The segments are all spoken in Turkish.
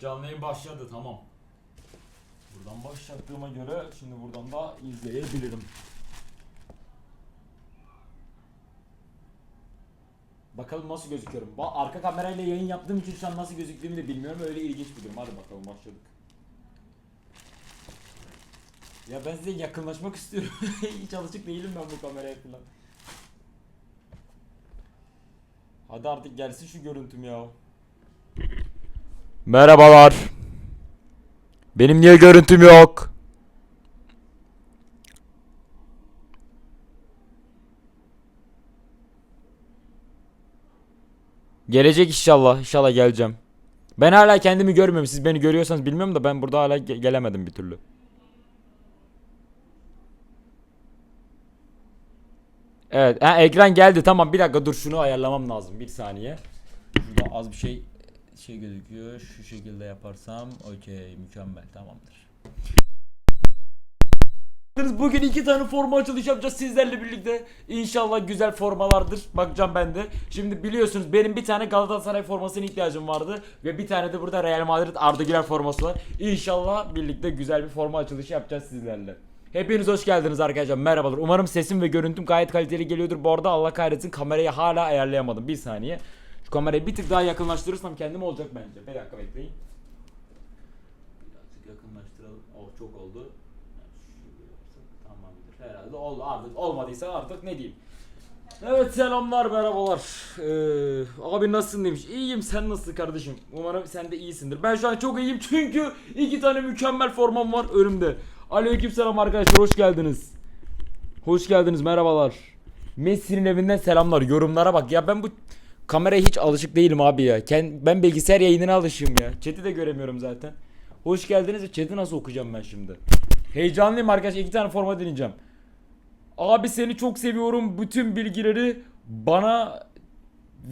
canlı yayın başladı tamam. Buradan başlattığıma göre şimdi buradan da izleyebilirim. Bakalım nasıl gözüküyorum. Ba- Arka kamerayla yayın yaptığım için şu an nasıl gözüktüğümü de bilmiyorum. Öyle ilginç bir durum. Hadi bakalım başladık. Ya ben size yakınlaşmak istiyorum. Hiç alışık değilim ben bu kameraya falan. Hadi artık gelsin şu görüntüm ya. Merhabalar. Benim niye görüntüm yok? Gelecek inşallah. İnşallah geleceğim. Ben hala kendimi görmüyorum. Siz beni görüyorsanız bilmiyorum da ben burada hala ge- gelemedim bir türlü. Evet, ha, ekran geldi. Tamam, bir dakika dur şunu ayarlamam lazım. Bir saniye. Şurada az bir şey şey gözüküyor. Şu şekilde yaparsam okey mükemmel tamamdır. Bugün iki tane forma açılış yapacağız sizlerle birlikte. İnşallah güzel formalardır. Bakacağım ben de. Şimdi biliyorsunuz benim bir tane Galatasaray formasına ihtiyacım vardı. Ve bir tane de burada Real Madrid Arda Güler forması var. İnşallah birlikte güzel bir forma açılışı yapacağız sizlerle. Hepiniz hoş geldiniz arkadaşlar. Merhabalar. Umarım sesim ve görüntüm gayet kaliteli geliyordur. Bu arada Allah kahretsin kamerayı hala ayarlayamadım. Bir saniye. Kamerayı bir tık daha yakınlaştırırsam kendim olacak bence. Bir dakika bekleyin. Birazcık yakınlaştıralım. Oh çok oldu. Tamamdır. Herhalde oldu artık. Olmadıysa artık ne diyeyim. Evet selamlar merhabalar. Ee, abi nasılsın demiş. İyiyim sen nasılsın kardeşim? Umarım sen de iyisindir. Ben şu an çok iyiyim çünkü iki tane mükemmel formam var önümde. Aleykümselam arkadaşlar hoş geldiniz. Hoş geldiniz merhabalar. Messi'nin evinden selamlar. Yorumlara bak. Ya ben bu kameraya hiç alışık değilim abi ya. Ben bilgisayar yayınına alışığım ya. Chat'i de göremiyorum zaten. Hoş geldiniz chat'i nasıl okuyacağım ben şimdi? Heyecanlıyım arkadaşlar. iki tane forma deneyeceğim. Abi seni çok seviyorum. Bütün bilgileri bana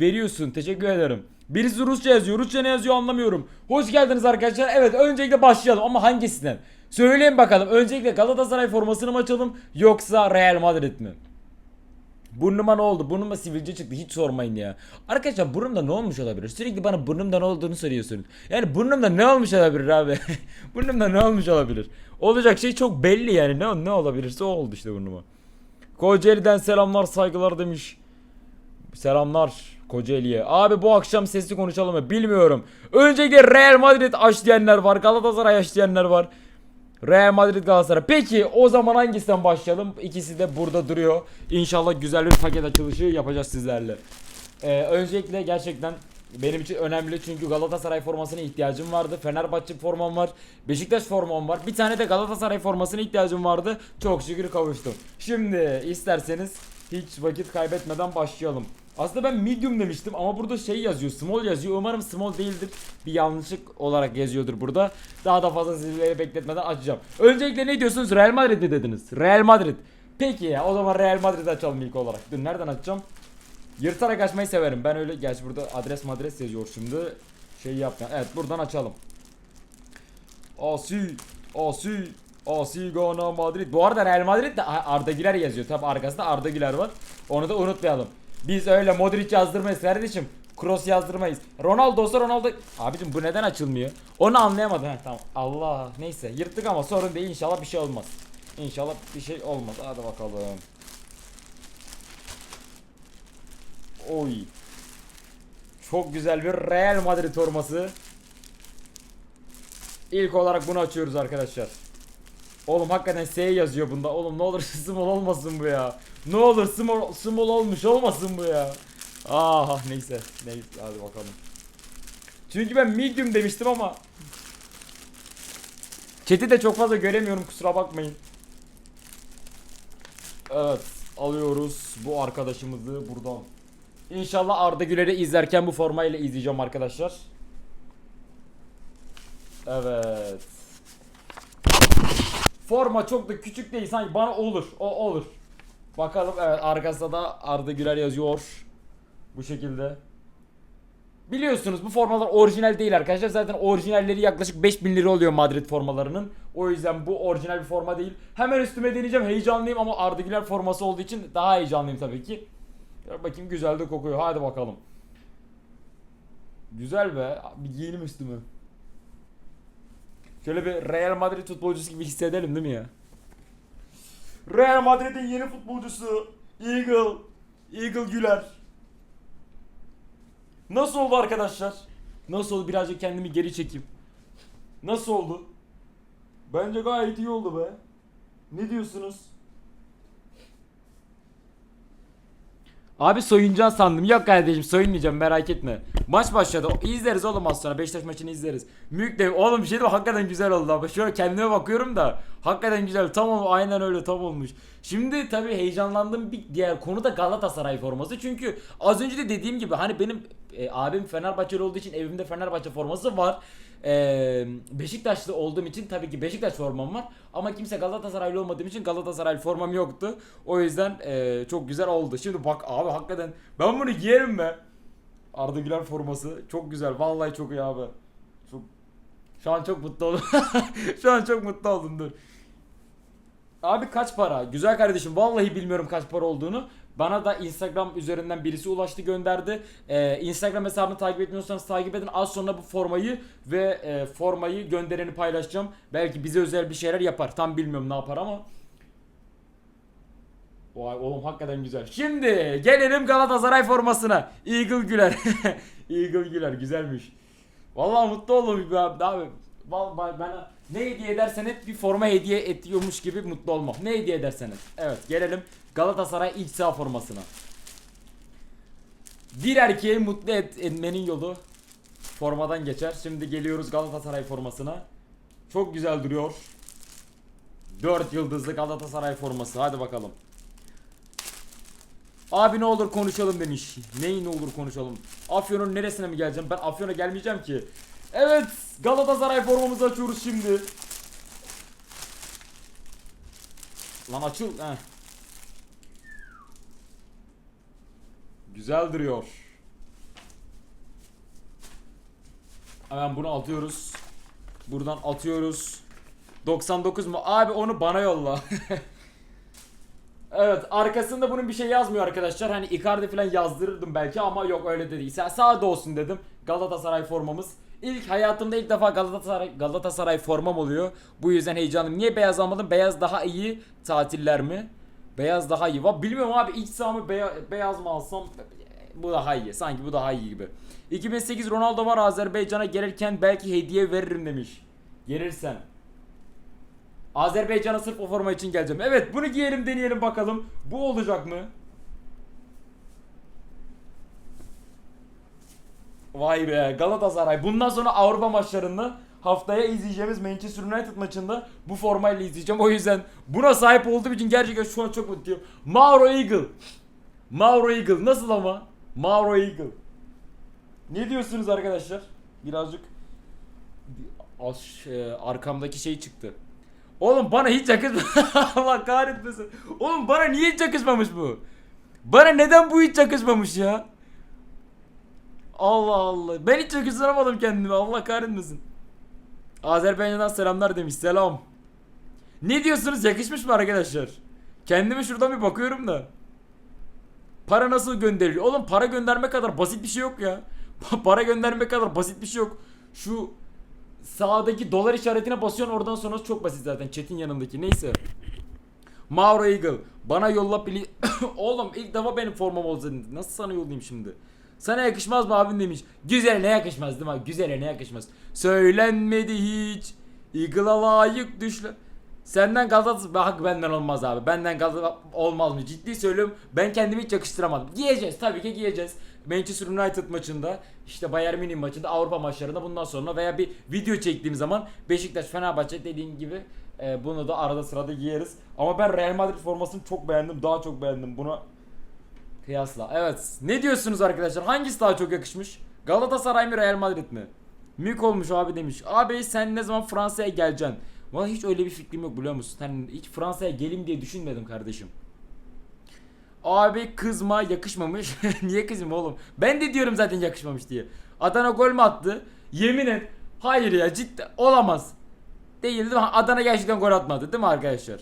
veriyorsun. Teşekkür ederim. Birisi Rusça yazıyor. Rusça ne yazıyor anlamıyorum. Hoş geldiniz arkadaşlar. Evet öncelikle başlayalım ama hangisinden? Söyleyin bakalım. Öncelikle Galatasaray formasını mı açalım yoksa Real Madrid mi? Burnuma ne oldu? Burnuma sivilce çıktı. Hiç sormayın ya. Arkadaşlar burnumda ne olmuş olabilir? Sürekli bana burnumda ne olduğunu soruyorsunuz. Yani burnumda ne olmuş olabilir abi? burnumda ne olmuş olabilir? Olacak şey çok belli yani. Ne ne olabilirse o oldu işte burnuma. Kocaeli'den selamlar saygılar demiş. Selamlar Kocaeli'ye. Abi bu akşam sesli konuşalım mı? Bilmiyorum. Öncelikle Real Madrid aç diyenler var. Galatasaray aç diyenler var. Real Madrid Galatasaray. Peki o zaman hangisinden başlayalım? İkisi de burada duruyor. İnşallah güzel bir paket açılışı yapacağız sizlerle. Ee, öncelikle gerçekten benim için önemli çünkü Galatasaray formasına ihtiyacım vardı. Fenerbahçe formam var. Beşiktaş formam var. Bir tane de Galatasaray formasına ihtiyacım vardı. Çok şükür kavuştum. Şimdi isterseniz hiç vakit kaybetmeden başlayalım. Aslında ben medium demiştim ama burada şey yazıyor small yazıyor. Umarım small değildir. Bir yanlışlık olarak yazıyordur burada. Daha da fazla sizleri bekletmeden açacağım. Öncelikle ne diyorsunuz Real Madrid mi dediniz? Real Madrid. Peki ya o zaman Real Madrid açalım ilk olarak. Dur nereden açacağım? Yırtarak açmayı severim. Ben öyle gerçi burada adres madres yazıyor şimdi. Şey yapma. Evet buradan açalım. Asi Asi Asi Gana Madrid. Bu arada Real Madrid de Arda Güler yazıyor. Tabi arkasında Arda Güler var. Onu da unutmayalım. Biz öyle Modric yazdırmayız kardeşim. Kroos yazdırmayız. Ronaldo olsa Ronaldo... Abicim bu neden açılmıyor? Onu anlayamadım. Heh, tamam. Allah. Neyse yırttık ama sorun değil. İnşallah bir şey olmaz. İnşallah bir şey olmaz. Hadi bakalım. Oy. Çok güzel bir Real Madrid forması. İlk olarak bunu açıyoruz arkadaşlar. Oğlum hakikaten S yazıyor bunda. Oğlum ne olur small olmasın bu ya. Ne olur small, small olmuş olmasın bu ya. Ah neyse. Neyse hadi bakalım. Çünkü ben medium demiştim ama. Chat'i de çok fazla göremiyorum kusura bakmayın. Evet alıyoruz bu arkadaşımızı buradan. İnşallah Arda Güler'i izlerken bu formayla izleyeceğim arkadaşlar. Evet. Forma çok da küçük değil sanki bana olur. O olur. Bakalım evet arkasında da Arda Güler yazıyor. Bu şekilde. Biliyorsunuz bu formalar orijinal değil arkadaşlar. Zaten orijinalleri yaklaşık 5000 lira oluyor Madrid formalarının. O yüzden bu orijinal bir forma değil. Hemen üstüme deneyeceğim. Heyecanlıyım ama Arda Güler forması olduğu için daha heyecanlıyım tabii ki. Bakayım güzel de kokuyor. Hadi bakalım. Güzel be. Bir giyelim üstümü. Şöyle bir Real Madrid futbolcusu gibi hissedelim değil mi ya? Real Madrid'in yeni futbolcusu Eagle. Eagle Güler. Nasıl oldu arkadaşlar? Nasıl oldu? Birazcık kendimi geri çekeyim. Nasıl oldu? Bence gayet iyi oldu be. Ne diyorsunuz? Abi soyuncan sandım. Yok kardeşim soyunmayacağım merak etme. Maç başladı. İzleriz oğlum az sonra. Beşiktaş maçını izleriz. Mülk de oğlum bir şey diyeyim mi? hakikaten güzel oldu ama şöyle kendime bakıyorum da hakikaten güzel. Tamam aynen öyle tam olmuş. Şimdi tabii heyecanlandığım bir diğer konu da Galatasaray forması. Çünkü az önce de dediğim gibi hani benim e, abim Fenerbahçeli olduğu için evimde Fenerbahçe forması var. Ee, Beşiktaşlı olduğum için tabii ki Beşiktaş formam var ama kimse Galatasaraylı olmadığım için Galatasaray formam yoktu. O yüzden e, çok güzel oldu. Şimdi bak abi hakikaten ben bunu giyerim be. Arda Güler forması çok güzel. Vallahi çok iyi abi. Çok şu an çok mutlu oldum. Şu an çok mutlu oldum dur. Abi kaç para? Güzel kardeşim vallahi bilmiyorum kaç para olduğunu. Bana da Instagram üzerinden birisi ulaştı gönderdi. Ee, Instagram hesabını takip etmiyorsanız takip edin. Az sonra bu formayı ve e, formayı göndereni paylaşacağım. Belki bize özel bir şeyler yapar. Tam bilmiyorum ne yapar ama. Vay oğlum hakikaten güzel. Şimdi gelelim Galatasaray formasına. Eagle Güler. Eagle Güler güzelmiş. Vallahi mutlu oldum abi. abi. Vallahi bana ne hediye edersen et bir forma hediye ediyormuş gibi mutlu olmam. Ne hediye edersen et. Evet gelelim Galatasaray iç saha formasına. Bir erkeği mutlu et, etmenin yolu formadan geçer. Şimdi geliyoruz Galatasaray formasına. Çok güzel duruyor. 4 yıldızlı Galatasaray forması. Hadi bakalım. Abi ne olur konuşalım demiş. Neyi ne olur konuşalım. Afyon'un neresine mi geleceğim? Ben Afyon'a gelmeyeceğim ki. Evet Galatasaray formamızı açıyoruz şimdi. Lan açıl. Heh. Güzel duruyor. Hemen bunu atıyoruz. Buradan atıyoruz. 99 mu? Abi onu bana yolla. Evet arkasında bunun bir şey yazmıyor arkadaşlar. Hani Icardi falan yazdırırdım belki ama yok öyle de değil. Sa- Sağda olsun dedim. Galatasaray formamız. İlk hayatımda ilk defa Galatasaray Galatasaray formam oluyor. Bu yüzden heyecanlıyım. Niye beyaz almadım? Beyaz daha iyi tatiller mi? Beyaz daha iyi. Va bilmiyorum abi iç sahamı beya- beyaz mı alsam bu daha iyi. Sanki bu daha iyi gibi. 2008 Ronaldo var Azerbaycan'a gelirken belki hediye veririm demiş. Gelirsen. Azerbaycan'a sırf o forma için geleceğim. Evet bunu giyelim deneyelim bakalım. Bu olacak mı? Vay be Galatasaray. Bundan sonra Avrupa maçlarında haftaya izleyeceğimiz Manchester United maçında bu formayla izleyeceğim. O yüzden buna sahip olduğum için gerçekten şu an çok mutluyum. Mauro Eagle. Mauro Eagle nasıl ama? Mauro Eagle. Ne diyorsunuz arkadaşlar? Birazcık az e, arkamdaki şey çıktı. Oğlum bana hiç yakışmadı. Allah kahretmesin. Oğlum bana niye hiç yakışmamış bu? Bana neden bu hiç yakışmamış ya? Allah Allah. Ben hiç yakıştıramadım kendimi. Allah kahretmesin. Azerbaycan'dan selamlar demiş. Selam. Ne diyorsunuz? Yakışmış mı arkadaşlar? Kendime şuradan bir bakıyorum da. Para nasıl gönderiliyor? Oğlum para gönderme kadar basit bir şey yok ya. para gönderme kadar basit bir şey yok. Şu sağdaki dolar işaretine basıyorsun oradan sonrası çok basit zaten chat'in yanındaki neyse. Mauro Eagle bana yolla pli Oğlum ilk defa benim formam olsa nasıl sana yollayayım şimdi? Sana yakışmaz mı abim demiş. Güzele ne yakışmaz değil mi? Güzele ne yakışmaz. Söylenmedi hiç. Eagle'a layık düşle. Senden Galatasaray bak benden olmaz abi. Benden Galatasaray olmaz mı? Ciddi söylüyorum. Ben kendimi hiç yakıştıramadım. Giyeceğiz tabii ki giyeceğiz. Manchester United maçında, işte Bayern Münih maçında, Avrupa maçlarında bundan sonra veya bir video çektiğim zaman Beşiktaş, Fenerbahçe dediğim gibi e, bunu da arada sırada giyeriz. Ama ben Real Madrid formasını çok beğendim. Daha çok beğendim. Buna kıyasla. Evet. Ne diyorsunuz arkadaşlar? Hangisi daha çok yakışmış? Galatasaray mı Real Madrid mi? Mük olmuş abi demiş. Abi sen ne zaman Fransa'ya geleceksin? Vallahi hiç öyle bir fikrim yok biliyor musun? Sen hiç Fransa'ya gelim diye düşünmedim kardeşim. Abi kızma yakışmamış. Niye kızım oğlum? Ben de diyorum zaten yakışmamış diye. Adana gol mü attı? Yemin et. Hayır ya cidden olamaz. Değil değil mi? Adana gerçekten gol atmadı değil mi arkadaşlar?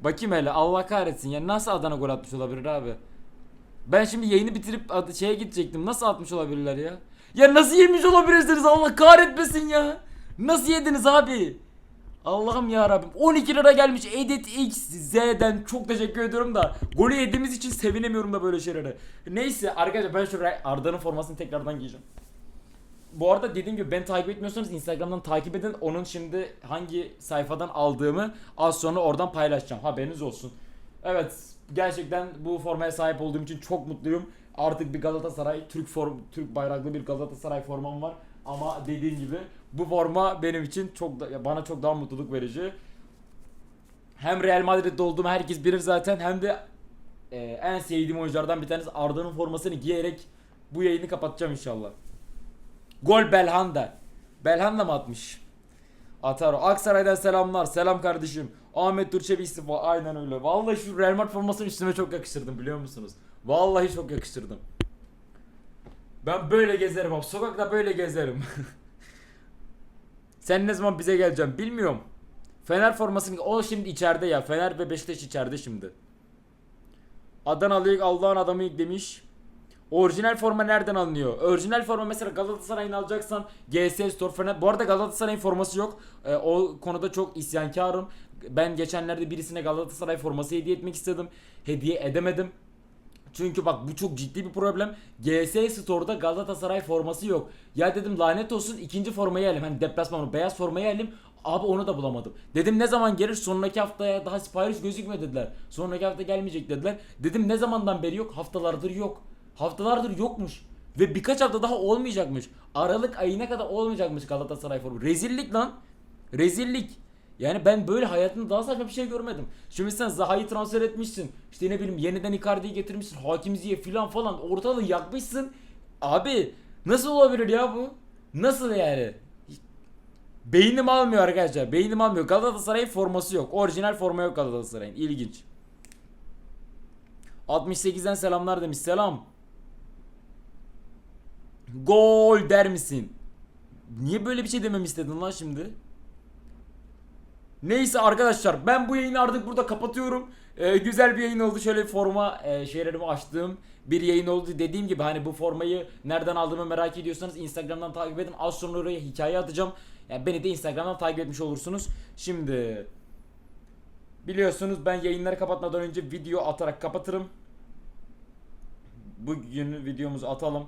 Bakayım hele Allah kahretsin ya nasıl Adana gol atmış olabilir abi? Ben şimdi yayını bitirip ad- şeye gidecektim. Nasıl atmış olabilirler ya? Ya nasıl yemiş olabilirsiniz Allah kahretmesin ya? Nasıl yediniz abi? Allah'ım ya Rabbim. 12 lira gelmiş Edit X Z'den çok teşekkür ediyorum da golü yediğimiz için sevinemiyorum da böyle şeylere. Neyse arkadaşlar ben şu Arda'nın formasını tekrardan giyeceğim. Bu arada dediğim gibi ben takip etmiyorsanız Instagram'dan takip edin. Onun şimdi hangi sayfadan aldığımı az sonra oradan paylaşacağım. Haberiniz olsun. Evet gerçekten bu formaya sahip olduğum için çok mutluyum. Artık bir Galatasaray Türk form Türk bayraklı bir Galatasaray formam var. Ama dediğim gibi bu forma benim için çok da, bana çok daha mutluluk verici. Hem Real Madrid'de olduğumu herkes bilir zaten hem de e, en sevdiğim oyunculardan bir tanesi Arda'nın formasını giyerek bu yayını kapatacağım inşallah. Gol Belhanda. Belhanda mı atmış? Ataro. Aksaray'dan selamlar. Selam kardeşim. Ahmet Durçevi istifa. Aynen öyle. Vallahi şu Real Madrid formasını üstüme çok yakıştırdım biliyor musunuz? Vallahi çok yakıştırdım. Ben böyle gezerim abi. Sokakta böyle gezerim. Sen ne zaman bize geleceksin bilmiyorum. Fener formasını o şimdi içeride ya. Fener ve Beşiktaş içeride şimdi. Adanalı Allah'ın adamı ilk demiş. Orijinal forma nereden alınıyor? Orijinal forma mesela Galatasaray'ın alacaksan GS Store Fener. Bu arada Galatasaray'ın forması yok. Ee, o konuda çok isyankarım. Ben geçenlerde birisine Galatasaray forması hediye etmek istedim. Hediye edemedim. Çünkü bak bu çok ciddi bir problem. GS Store'da Galatasaray forması yok. Ya dedim lanet olsun ikinci formayı alayım. Hani deplasmanı beyaz formayı alayım. Abi onu da bulamadım. Dedim ne zaman gelir? Sonraki haftaya daha sipariş gözükmüyor dediler. Sonraki hafta gelmeyecek dediler. Dedim ne zamandan beri yok? Haftalardır yok. Haftalardır yokmuş. Ve birkaç hafta daha olmayacakmış. Aralık ayına kadar olmayacakmış Galatasaray formu. Rezillik lan. Rezillik. Yani ben böyle hayatımda daha saçma bir şey görmedim. Şimdi sen Zaha'yı transfer etmişsin. İşte ne bileyim yeniden Icardi'yi getirmişsin. Hakim Ziyech filan falan. Ortalığı yakmışsın. Abi nasıl olabilir ya bu? Nasıl yani? Beynim almıyor arkadaşlar. Beynim almıyor. Galatasaray'ın forması yok. Orijinal forma yok Galatasaray'ın. İlginç. 68'den selamlar demiş. Selam. Gol der misin? Niye böyle bir şey dememi istedin lan şimdi? Neyse arkadaşlar ben bu yayını artık burada kapatıyorum. Ee, güzel bir yayın oldu. Şöyle forma e, şeylerimi açtığım bir yayın oldu. Dediğim gibi hani bu formayı nereden aldığımı merak ediyorsanız Instagram'dan takip edin. Az sonra oraya hikaye atacağım. Yani beni de Instagram'dan takip etmiş olursunuz. Şimdi biliyorsunuz ben yayınları kapatmadan önce video atarak kapatırım. Bugün videomuzu atalım.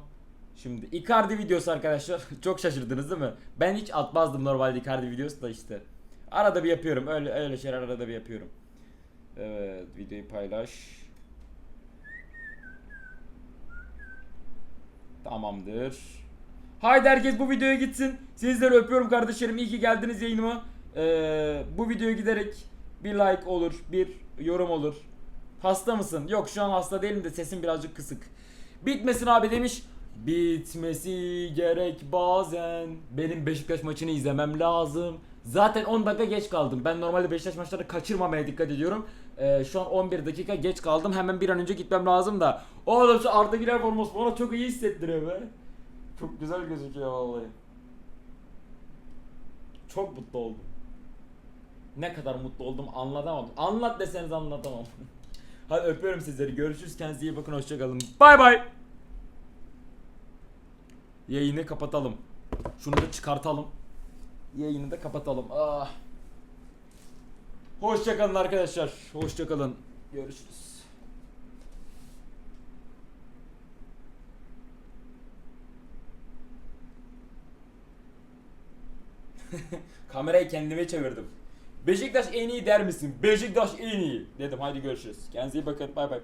Şimdi Icardi videosu arkadaşlar. Çok şaşırdınız değil mi? Ben hiç atmazdım normalde Icardi videosu da işte. Arada bir yapıyorum. Öyle öyle şeyler arada bir yapıyorum. Evet, videoyu paylaş. Tamamdır. Haydi herkes bu videoya gitsin. Sizleri öpüyorum kardeşlerim. İyi ki geldiniz yayınıma. Ee, bu videoya giderek bir like olur, bir yorum olur. Hasta mısın? Yok şu an hasta değilim de sesim birazcık kısık. Bitmesin abi demiş. Bitmesi gerek bazen. Benim Beşiktaş maçını izlemem lazım. Zaten 10 dakika geç kaldım. Ben normalde Beşiktaş maçlarını kaçırmamaya dikkat ediyorum. Ee, şu an 11 dakika geç kaldım. Hemen bir an önce gitmem lazım da. Oğlum şu Arda Güler forması bana çok iyi hissettiriyor be. Çok güzel gözüküyor vallahi. Çok mutlu oldum. Ne kadar mutlu oldum anlatamam. Anlat deseniz anlatamam. Hadi öpüyorum sizleri. Görüşürüz. Kendinize iyi bakın. Hoşçakalın. Bay bay. Yayını kapatalım. Şunu da çıkartalım. Yayını da kapatalım. Ah. Hoşçakalın arkadaşlar. Hoşçakalın. Görüşürüz. Kamerayı kendime çevirdim. Beşiktaş en iyi der misin? Beşiktaş en iyi dedim. Haydi görüşürüz. Kendinize iyi bakın. Bay bay.